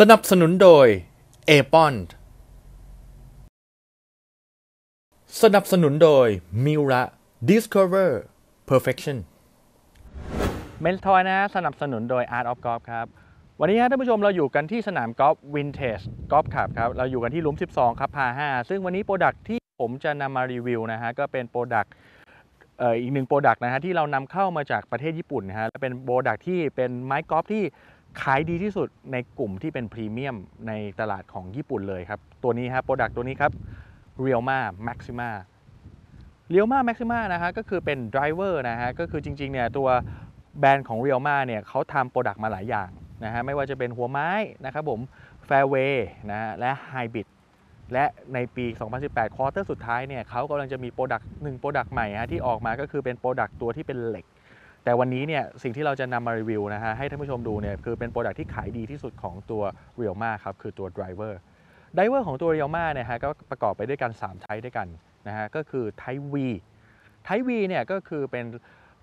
สนับสนุนโดย a p o n สนับสนุนโดย m i u r a Discover Perfection เมนทอยนะสนับสนุนโดย Art of Golf ครับ วันนี้ฮะท่านผู้ชมเราอยู่กันที่สนามกอล์ฟวินเทจกอล์ฟคลับครับ เราอยู่กันที่ลุม 12 ครับพา5ซึ่งวันนี้โปรดักที่ผมจะนำมารีวิวนะฮะ ก็เป็นโปรดักเอ่ออีกหนึ่งโปรดักนะฮะที่เรานำเข้ามาจากประเทศญี่ปุ่นนะฮะและเป็นโปรดักที่เป็นไม้กอล์ฟที่ ขายดีที่สุดในกลุ่มที่เป็นพรีเมียมในตลาดของญี่ปุ่นเลยครับ ตัวนี้ฮะโปรดักตัวนี้ครับ Realma Maxima เรียวมาแม็กซิมานะฮะก็คือเป็นไดรเวอร์นะฮะก็คือจริงๆเนี่ยตัวแบรนด์ของ r e a l m a เนี่ยเขาทำโปรดักต์มาหลายอย่างนะฮะไม่ว่าจะเป็นหัวไม้นะครับผม Fairway นะฮะและ Hybrid และในปี 2018 ควอเตอร์สุดท้ายเนี่ยเขากำลังจะมีโปรดักต์หนึ่งโปรดักต์ใหม่ฮะที่ออกมาก็คือเป็นโปรดักต์ตัวที่เป็นเหล็ก แต่วันนี้เนี่ยสิ่งที่เราจะนำมารีวิวนะฮะให้ท่านผู้ชมดูเนี่ยคือเป็นโปรดักที่ขายดีที่สุดของตัว r e a l m a ครับคือตัว Driver ไดเวอร์ของตัว r e a l m a เนี่ยฮะก็ประกอบไปด้วยกัน3ไทป์ด้วยกันนะฮะก็คือไทป์ V ไทป์ V เนี่ยก็คือเป็น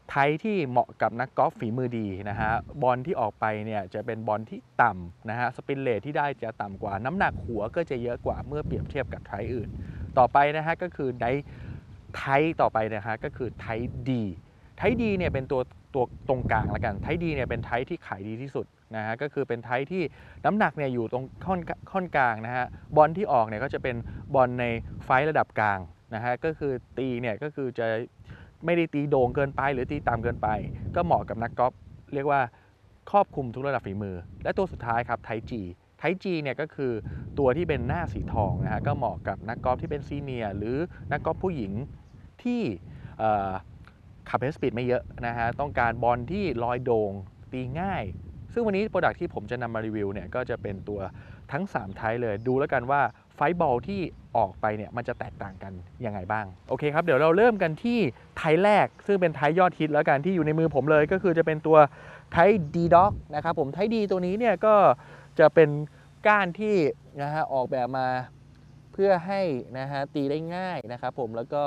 ไทป์ที่เหมาะกับนักกอล์ฟฝีมือดีนะฮะบอลที่ออกไปเนี่ยจะเป็นบอลที่ต่ำนะฮะสปินเลทที่ได้จะต่ำกว่า น้ำหนักหัวก็จะเยอะกว่าเมื่อเปรียบเทียบกับไทป์อื่น ต่อไปนะฮะก็คือไดไทป์ต่อไปนะฮะก็คือไทป์ D ไทป์ D เนี่ยเป็นตัวตัวตรงกลางแล้วกันไทป์ D เนี่ยเป็นไทป์ที่ขายดีที่สุดนะฮะก็คือเป็นไทป์ที่น้ำหนักเนี่ยอยู่ตรงค่อนค่อนกลางนะฮะบอลที่ออกเนี่ยก็จะเป็นบอลในไฟท์ระดับกลางนะฮะก็คือตีเนี่ยก็คือจะไม่ได้ตีโด่งเกินไป หรือตีต่ำเกินไป ก็เหมาะกับนักกอล์ฟเรียกว่าครอบคลุมทุกระดับฝีมือ และตัวสุดท้ายครับไทจีไทจีเนี่ยก็คือตัวที่เป็นหน้าสีทองนะฮะก็เหมาะกับนักกอล์ฟที่เป็นซีเนียร์หรือนักกอล์ฟผู้หญิงที่ ขับเฮสปีดไม่เยอะนะฮะ ต้องการบอลที่ลอยโด่งตีง่าย ซึ่งวันนี้โปรดักที่ผมจะนำมารีวิวเนี่ย ก็จะเป็นตัวทั้ง 3 ไทป์เลย ดูแล้วกันว่าไฟบอลที่ออกไปเนี่ย มันจะแตกต่างกันยังไงบ้าง โอเคครับ เดี๋ยวเราเริ่มกันที่ไทป์แรก ซึ่งเป็นไทป์ยอดฮิตแล้วกันที่อยู่ในมือผมเลย ก็คือจะเป็นตัวไทป์ D Dog นะครับผมไทป์ D ตัวนี้เนี่ยก็จะเป็นก้านที่นะฮะออกแบบมาเพื่อให้นะฮะตีได้ง่ายนะครับผมแล้วก็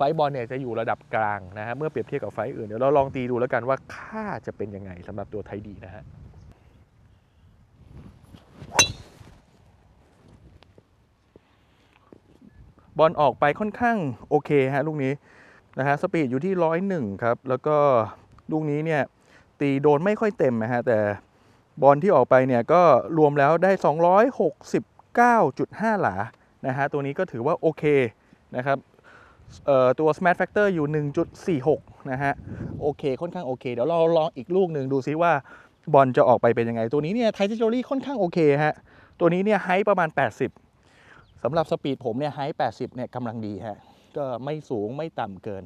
ไฟบอลเนี่ยจะอยู่ระดับกลางนะฮะเมื่อเปรียบเทียบกับไฟอื่นเดี๋ยวเราลองตีดูแล้วกันว่าค่าจะเป็นยังไงสำหรับตัวไทป์ D นะฮะบอลออกไปค่อนข้างโอเคฮะลูกนี้นะฮะสปีดอยู่ที่ร้อยหนึ่งครับ แล้วก็ลูกนี้เนี่ยตีโดนไม่ค่อยเต็มนะฮะแต่บอลที่ออกไปเนี่ยก็รวมแล้วได้ 269.5 หลานะฮะตัวนี้ก็ถือว่าโอเคนะครับ ตัว Smash Factor อยู่ 1.46 นะฮะ โอเค ค่อนข้างโอเค เดี๋ยวเราลองอีกลูกหนึ่งดูซิว่าบอลจะออกไปเป็นยังไง ตัวนี้เนี่ยไทเทอรี่ค่อนข้างโอเคฮะ ตัวนี้เนี่ยไฮประมาณ 80สำหรับสปีดผมเนี่ยไฮ80 เนี่ยกำลังดีฮะ ก็ไม่สูงไม่ต่ำเกิน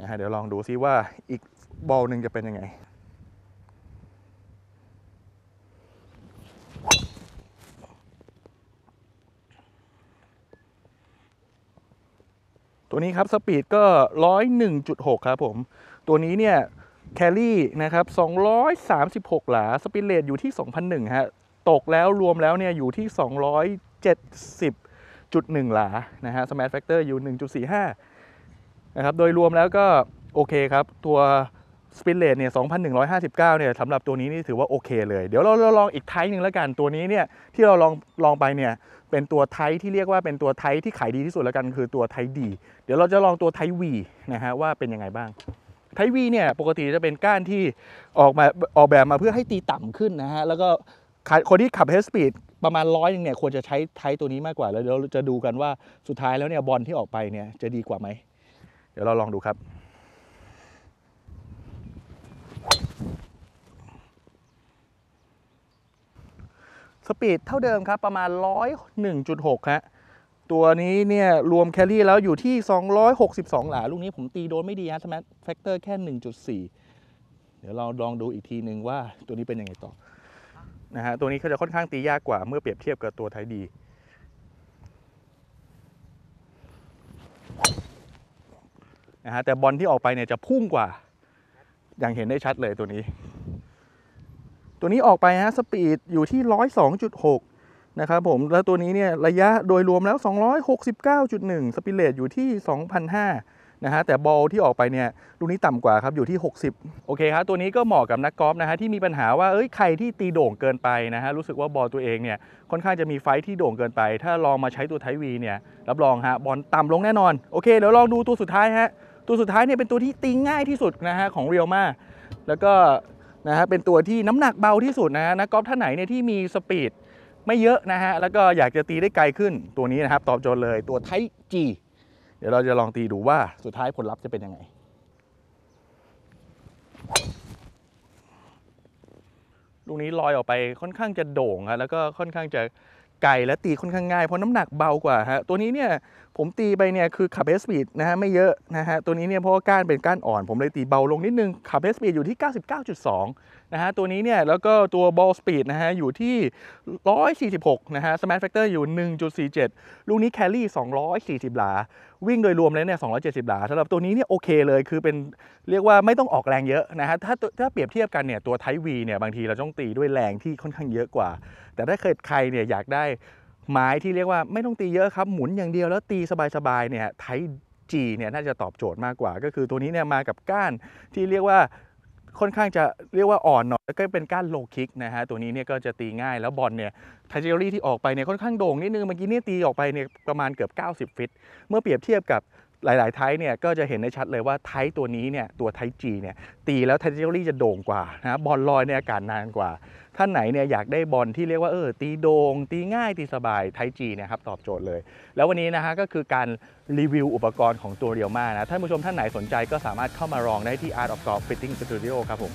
นะฮะเดี๋ยวลองดูซิว่าอีกบอลหนึ่งจะเป็นยังไง ตัวนี้ครับสปีดก็ 101.6 ครับผม ตัวนี้เนี่ยแคลรี่นะครับ236 หลา สปินเลทอยู่ที่ 2,001 ฮะ ตกแล้วรวมแล้วเนี่ยอยู่ที่ 270จุดหนึ่งหลา นะฮะสมาร์ทแฟกเตอร์อยู่ 1.45 นะครับ โดยรวมแล้วก็โอเคครับ ตัว สปินเลทเนี่ย2,159 เนี่ยสำหรับตัวนี้นี่ถือว่าโอเคเลย เดี๋ยวเราเราลองอีกไทป์หนึ่งแล้วกัน ตัวนี้เนี่ยที่เราลองลองไปเนี่ยเป็นตัวไทป์ที่เรียกว่าเป็นตัวไทป์ที่ขายดีที่สุดแล้วกันคือตัวไทป์ดี เดี๋ยวเราจะลองตัวไทป์วีนะฮะว่าเป็นยังไงบ้าง ไทป์วีเนี่ยปกติจะเป็นก้านที่ออกมาออกแบบมาเพื่อให้ตีต่ำขึ้นนะฮะแล้วก็คนที่ขับเฮสปีดประมาณร้อยนึงเนี่ยควรจะใช้ไทป์ตัวนี้มากกว่า แล้วเดี๋ยวเราจะดูกันว่าสุดท้ายแล้วเนี่ยบอลที่ออกไปเนี่ยจะดีกว่าไหมเดี๋ยวเราลองดูครับ สปีดเท่าเดิมครับประมาณ 101.6ฮะตัวนี้เนี่ยรวมแคลรี่แล้วอยู่ที่ 262 หลา ลูกนี้ผมตีโดนไม่ดีฮะสมัตแฟกเตอร์แค่ 1.4 เดี๋ยวเราลองดูอีกทีหนึ่งว่าตัวนี้เป็นยังไงต่อนะฮะตัวนี้เขาจะค่อนข้างตียากกว่าเมื่อเปรียบเทียบกับตัวไทยดี นะฮะแต่บอลที่ออกไปเนี่ยจะพุ่งกว่า อย่างเห็นได้ชัดเลยตัวนี้ ตัวนี้ออกไปฮะสปีดอยู่ที่ 102.6 นะครับผม แล้วตัวนี้เนี่ยระยะโดยรวมแล้ว 269.1 สปิเลตอยู่ที่2,005นะฮะ แต่บอลที่ออกไปเนี่ยลูกนี้ต่ำกว่าครับอยู่ที่ 60 โอเคครับตัวนี้ก็เหมาะกับนักกอล์ฟนะฮะที่มีปัญหาว่าเอ้ยใครที่ตีโด่งเกินไปนะฮะรู้สึกว่าบอลตัวเองเนี่ยค่อนข้างจะมีไฟท์ที่โด่งเกินไป ถ้าลองมาใช้ตัวไทวีเนี่ยรับรองฮะบอลต่ำลงแน่นอนโอเคเดี๋ยวลองดูตัวสุดท้ายฮะตัวสุดท้ายเนี่ยเป็นตัวที่ตีง่ายที่สุดนะฮะของเรียวมาแล้วก็ นะฮะเป็นตัวที่น้ำหนักเบาที่สุดนะฮะนักกอล์ฟท่านไหนเนี่ยที่มีสปีดไม่เยอะนะฮะแล้วก็อยากจะตีได้ไกลขึ้นตัวนี้นะครับตอบโจทย์เลยตัวไทจีเดี๋ยวเราจะลองตีดูว่าสุดท้ายผลลัพธ์จะเป็นยังไงลูกนี้ลอยออกไปค่อนข้างจะโด่งฮะแล้วก็ค่อนข้างจะ ไกลและตีค่อนข้างง่ายเพราะน้ำหนักเบากว่าฮะตัวนี้เนี่ยผมตีไปเนี่ยคือขับเอสปีดนะฮะไม่เยอะนะฮะตัวนี้เนี่ยเพราะว่าก้านเป็นก้านอ่อน ผมเลยตีเบาลงนิดนึงขับเอสปีดอยู่ที่ 99.2นะฮะตัวนี้เนี่ยแล้วก็ตัวบอลสปีดนะฮะอยู่ที่ 146 นะฮะสมาร์ทแฟกเตอร์อยู่ 1.47 ลูกนี้แคลรี่ 240 หลา วิ่งโดยรวมแล้วเนี่ย 270 หลาสำหรับตัวนี้เนี่ยโอเคเลยคือเป็นเรียกว่าไม่ต้องออกแรงเยอะนะฮะถ้าถ้าเปรียบเทียบกันเนี่ยตัวไทวีเนี่ยบางทีเราต้องตีด้วยแรงที่ค่อนข้างเยอะกว่า แต่ถ้าเกิดใครเนี่ยอยากได้ไม้ที่เรียกว่าไม่ต้องตีเยอะครับ หมุนอย่างเดียวแล้วตีสบายๆเนี่ยไทจีเนี่ยน่าจะตอบโจทย์มากกว่า ก็คือตัวนี้เนี่ยมากับก้านที่เรียกว่า ค่อนข้างจะเรียกว่าอ่อนหน่อยแล้วก็เป็นก้านโลคิกนะฮะตัวนี้เนี่ยก็จะตีง่ายแล้วบอลเนี่ยไทเจอรี่ที่ออกไปเนี่ยค่อนข้างโด่งนิดนึงเมื่อกี้เนี่ยตีออกไปเนี่ยประมาณเกือบ 90 ฟิต เมื่อเปรียบเทียบกับ หลาย ๆ ไทป์เนี่ยก็จะเห็นได้ชัดเลยว่าไทป์ตัวนี้เนี่ยตัวไทจีเนี่ยตีแล้วไทเจอรี่จะโด่งกว่านะบอลลอยในอากาศนานกว่า ท่านไหนเนี่ยอยากได้บอลที่เรียกว่าเออตีโดง่งตีง่ายตีสบายไทจีเนี่ยครับตอบโจทย์เลย แล้ววันนี้นะฮะก็คือการรีวิวอุปกรณ์ของตัวเรียวมานะท่านผู้ชมท่านไหนสนใจก็สามารถเข้ามาลองได้ที่ Art of Golf Fitting Studio ครับผม